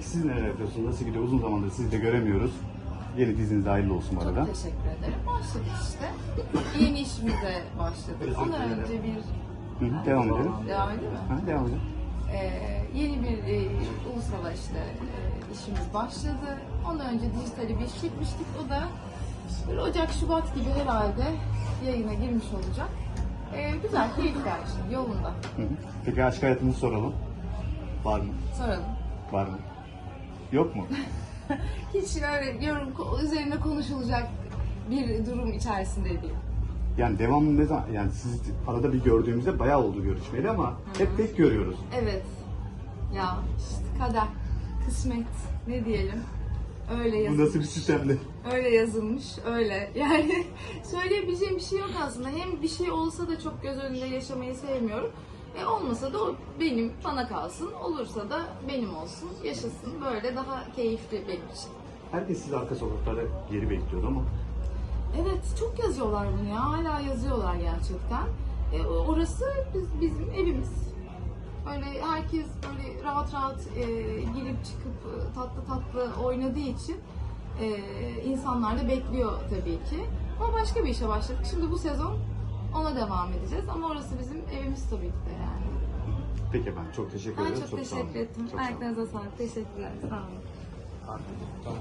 Siz neler yapıyorsunuz? Nasıl gidiyor? Uzun zamandır sizi de göremiyoruz. Yeni diziniz hayırlı olsun bu arada. Çok teşekkür ederim. Başladık işte. Yeni işimize başladık. Ondan önce bir... Hı hı, devam edelim. Devam edeyim mi? Ha, devam edelim. Ee, yeni bir e, ulusal işte e, işimiz başladı. Ondan önce dijitali bir iş çekmiştik. O da bir Ocak, Şubat gibi herhalde yayına girmiş olacak. Ee, güzel, keyifli her şey. Yolunda. Hı hı. Peki aşk hayatınızı soralım. Var mı? Soralım. Var mı? Yok mu? Hiç öyle yorum üzerine konuşulacak bir durum içerisinde değil. Yani devamlı ne zaman? Yani siz arada bir gördüğümüzde bayağı oldu görüşmeli ama hep tek görüyoruz. Evet. Ya işte kader, kısmet ne diyelim. Öyle Bu yazılmış. nasıl bir sistemdi? Öyle yazılmış, öyle. Yani söyleyebileceğim bir şey yok aslında. Hem bir şey olsa da çok göz önünde yaşamayı sevmiyorum. E olmasa da o benim, bana kalsın. Olursa da benim olsun, yaşasın. Böyle daha keyifli benim için. Herkes sizi arka sokaklarda geri bekliyordu ama Evet, çok yazıyorlar bunu ya. Hala yazıyorlar gerçekten. E, orası biz, bizim evimiz. Öyle herkes böyle rahat rahat e, girip çıkıp e, tatlı tatlı oynadığı için e, insanlar da bekliyor tabii ki. Ama başka bir işe başladık. Şimdi bu sezon ona devam edeceğiz. Ama orası bizim evimiz tabii ki de yani. peki ben çok teşekkür Ben ederim. çok, sağ olun. teşekkür ettim. Çok sağ olun. Ayaklarınıza sağlık. Teşekkürler. Sağ olun. Tamam.